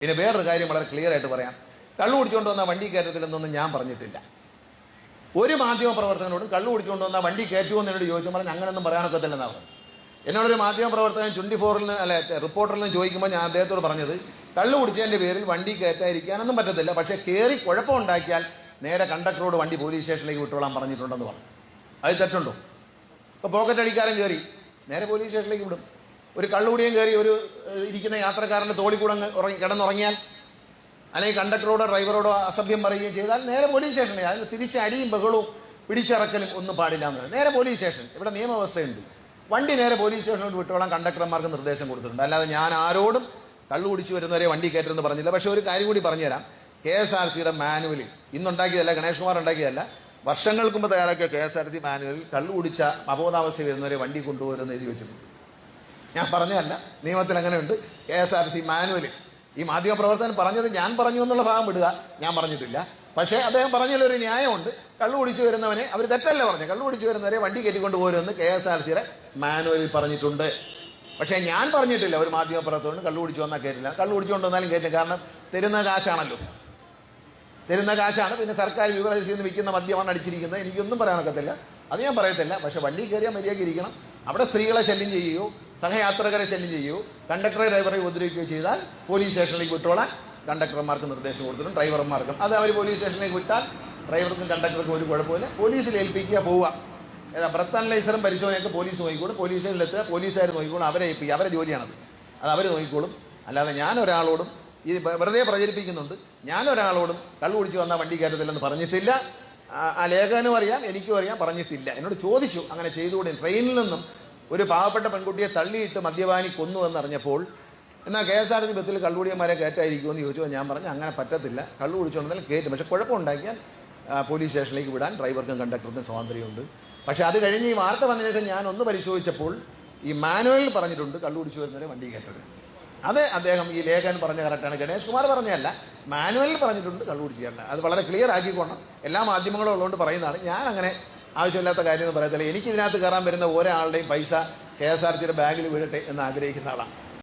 പിന്നെ വേറൊരു കാര്യം വളരെ ക്ലിയർ ആയിട്ട് പറയാം. കള്ളു കുടിച്ചുകൊണ്ട് വന്ന വണ്ടി കയറ്റത്തില്ലെന്നൊന്നും ഞാൻ പറഞ്ഞിട്ടില്ല. ഒരു മാധ്യമ പ്രവർത്തകനോടും കള്ളു കുടിച്ചുകൊണ്ട് വന്ന വണ്ടി കയറ്റുമോ എന്നോട് ചോദിച്ചു പറഞ്ഞാൽ അങ്ങനെയൊന്നും പറയാനൊക്കത്തില്ലെന്നാണ് പറഞ്ഞത് എന്നോടൊരു മാധ്യമ പ്രവർത്തകൻ ട്വന്റി ഫോറിൽ നിന്ന് അല്ലെ റിപ്പോർട്ടറിൽ നിന്ന് ചോദിക്കുമ്പോൾ ഞാൻ അദ്ദേഹത്തോട് പറഞ്ഞത് കള്ളു കുടിച്ചതിന്റെ പേരിൽ വണ്ടി കയറ്റാതിരിക്കാനൊന്നും പറ്റത്തില്ല. പക്ഷേ കയറി കുഴപ്പമുണ്ടാക്കിയാൽ നേരെ കണ്ടക്ടറോട് വണ്ടി പോലീസ് സ്റ്റേഷനിലേക്ക് വിട്ടോളാൻ പറഞ്ഞിട്ടുണ്ടെന്ന് പറഞ്ഞു. അത് തെറ്റുണ്ടോ? ഇപ്പോൾ പോക്കറ്റ് അടിക്കാരൻ കയറി നേരെ പോലീസ് സ്റ്റേഷനിലേക്ക് വിടും. ഒരു കള്ളുകൂടിയും കയറി ഒരു ഇരിക്കുന്ന യാത്രക്കാരന്റെ തോളി കൂടെ അങ്ങ് ഉറങ്ങി കിടന്നുറങ്ങിയാൽ അല്ലെങ്കിൽ കണ്ടക്ടറോടോ ഡ്രൈവറോടോ അസഭ്യം പറയുകയും ചെയ്താൽ നേരെ പോലീസ് സ്റ്റേഷനിൽ അതിന് തിരിച്ച് അടിയും ബഹളവും പിടിച്ചിറക്കലും ഒന്നും പാടില്ല എന്ന് നേരെ പോലീസ് സ്റ്റേഷൻ. ഇവിടെ നിയമവ്യവസ്ഥയുണ്ട്. വണ്ടി നേരെ പോലീസ് സ്റ്റേഷനോട് വിട്ടോളാം കണ്ടക്ടർമാർക്ക് നിർദ്ദേശം കൊടുത്തിട്ടുണ്ട്. അല്ലാതെ ഞാൻ ആരോടും കള്ളു കുടിച്ച് വരുന്നവരെ വണ്ടി കയറ്റരുതെന്ന് പറഞ്ഞില്ല. പക്ഷേ ഒരു കാര്യം കൂടി പറഞ്ഞുതരാം. കെ എസ് ആർ സിയുടെ മാനുവലിൽ ഇന്നുണ്ടാക്കിയതല്ല ഗണേഷ് കുമാർ ഉണ്ടാക്കിയതല്ല വർഷങ്ങൾക്ക് മുമ്പ് തയ്യാറാക്കിയ കെ എസ് ആർ സി മാനുവലിൽ കള്ളു കുടിച്ച അബോധാവസ്ഥ വരുന്നവരെ വണ്ടി കൊണ്ടുപോകരുതെന്ന് എഴുതി വെച്ചിട്ടുണ്ട്. ഞാൻ പറഞ്ഞതല്ല. നിയമത്തിൽ അങ്ങനെയുണ്ട്. കെ എസ് ആർ സി മാനുവലിൽ ഈ മാധ്യമ പ്രവർത്തകൻ പറഞ്ഞത് ഞാൻ പറഞ്ഞു എന്നുള്ള ഭാഗം വിടുക ഞാൻ പറഞ്ഞിട്ടില്ല. പക്ഷേ അദ്ദേഹം പറഞ്ഞതിലൊരു ന്യായമുണ്ട്. കള്ളു കുടിച്ചു വരുന്നവനെ അവർ തെറ്റല്ല പറഞ്ഞു കള്ളു കുടിച്ചു വരുന്നവരെ വണ്ടി കയറ്റിക്കൊണ്ട് പോരുമെന്ന് കെ എസ് ആർ സിയുടെ മാനുവലിൽ പറഞ്ഞിട്ടുണ്ട്. പക്ഷേ ഞാൻ പറഞ്ഞിട്ടില്ല. ഒരു മാധ്യമ പ്രവർത്തകന് കള്ളു കുടിച്ചു വന്നാൽ കയറ്റില്ല കള്ളു കുടിച്ചുകൊണ്ട് വന്നാലും കയറ്റും കാരണം തരുന്ന കാശാണല്ലോ. തരുന്ന കാശാണ്. പിന്നെ സർക്കാർ നിന്ന് വിൽക്കുന്ന മദ്യമാണ് അടിച്ചിരിക്കുന്നത്. എനിക്കൊന്നും പറയാനൊക്കത്തില്ല. അത് ഞാൻ പറയത്തില്ല. പക്ഷെ വണ്ടി കയറിയാൽ മര്യാദയ്ക്ക് ഇരിക്കണം. അവിടെ സ്ത്രീകളെ ശല്യം ചെയ്യുകയോ സഹയാത്രകരെ ശല്യം ചെയ്യുകയോ കണ്ടക്ടറെ ഡ്രൈവറെ ഉപദ്രവിക്കുകയോ ചെയ്താൽ പോലീസ് സ്റ്റേഷനിലേക്ക് വിട്ടോളാൻ കണ്ടക്ടർമാർക്ക് നിർദ്ദേശം കൊടുത്തിട്ടും ഡ്രൈവർമാർക്കും. അത് അവർ പോലീസ് സ്റ്റേഷനിലേക്ക് വിട്ടാൽ ഡ്രൈവർക്കും കണ്ടക്ടർക്കും ഒരു കുഴപ്പമില്ല പോലീസിൽ ഏൽപ്പിക്കുക പോവുക. ഏതാ ബ്രത്ത് അനലൈസറും പരിശോധനയൊക്കെ പോലീസ് നോക്കിക്കോളും. പോലീസ് സ്റ്റേഷനിലെത്തുക പോലീസുകാർ നോക്കിക്കോളും. അവരെ ഏൽപ്പിക്കുക അവരെ ജോലിയാണത്. അത് അവർ നോക്കിക്കോളും. അല്ലാതെ ഞാൻ ഒരാളോടും ഇത് വെറുതെ പ്രചരിപ്പിക്കുന്നുണ്ട്. ഞാൻ ഒരാളോടും കള്ളു കുടിച്ച് വന്നാൽ വണ്ടി കയറ്റത്തില്ലെന്ന് പറഞ്ഞിട്ടില്ല. ആ- ലേഖകനും അറിയാം എനിക്കും അറിയാം പറഞ്ഞിട്ടില്ല. എന്നോട് ചോദിച്ചു അങ്ങനെ ചെയ്തുകൂടെ? ട്രെയിനിൽ നിന്നും ഒരു പാവപ്പെട്ട പെൺകുട്ടിയെ തള്ളിയിട്ട് മദ്യപാനി കൊന്നു എന്നറിഞ്ഞപ്പോൾ എന്നാൽ കെ എസ് ആർ ടി ബസ്സിൽ കള്ളുകുടിയന്മാരെ കയറ്റായിരിക്കുമെന്ന് ചോദിച്ചു. ഞാൻ പറഞ്ഞു അങ്ങനെ പറ്റത്തില്ല. കള്ളു കുടിച്ചുകൊണ്ടെങ്കിൽ കയറ്റും. പക്ഷെ കുഴപ്പമുണ്ടാക്കിയാൽ പോലീസ് സ്റ്റേഷനിലേക്ക് വിടാൻ ഡ്രൈവർക്കും കണ്ടക്ടർക്കും സ്വാതന്ത്ര്യമുണ്ട്. പക്ഷെ അത് കഴിഞ്ഞ് ഈ വാർത്ത വന്നതിന് ശേഷം ഞാൻ ഒന്ന് പരിശോധിച്ചപ്പോൾ ഈ മാനുവലിൽ പറഞ്ഞിട്ടുണ്ട് കള്ളു കുടിച്ചു വരുന്നവരെ വണ്ടി കയറ്റരുത്. അത് അദ്ദേഹം ഈ ലേഖൻ പറഞ്ഞ കറക്റ്റാണ് ഗണേഷ് കുമാർ പറഞ്ഞതല്ല മാനുവലിൽ പറഞ്ഞിട്ടുണ്ട് കള്ളു ചെയ്യേണ്ട. അത് വളരെ ക്ലിയർ ആക്കിക്കോണം. എല്ലാ മാധ്യമങ്ങളും ഉള്ളതുകൊണ്ട് പറയുന്നതാണ്. ഞാൻ അങ്ങനെ ആവശ്യമില്ലാത്ത കാര്യമൊന്നും പറയത്തില്ല. എനിക്ക് ഇതിനകത്ത് കയറാൻ വരുന്ന ഒരാളുടെയും പൈസ കെ എസ് ആർ ടിയുടെ ബാഗിൽ വീഴട്ടെ എന്ന് ആഗ്രഹിക്കുന്ന ആളാണ്.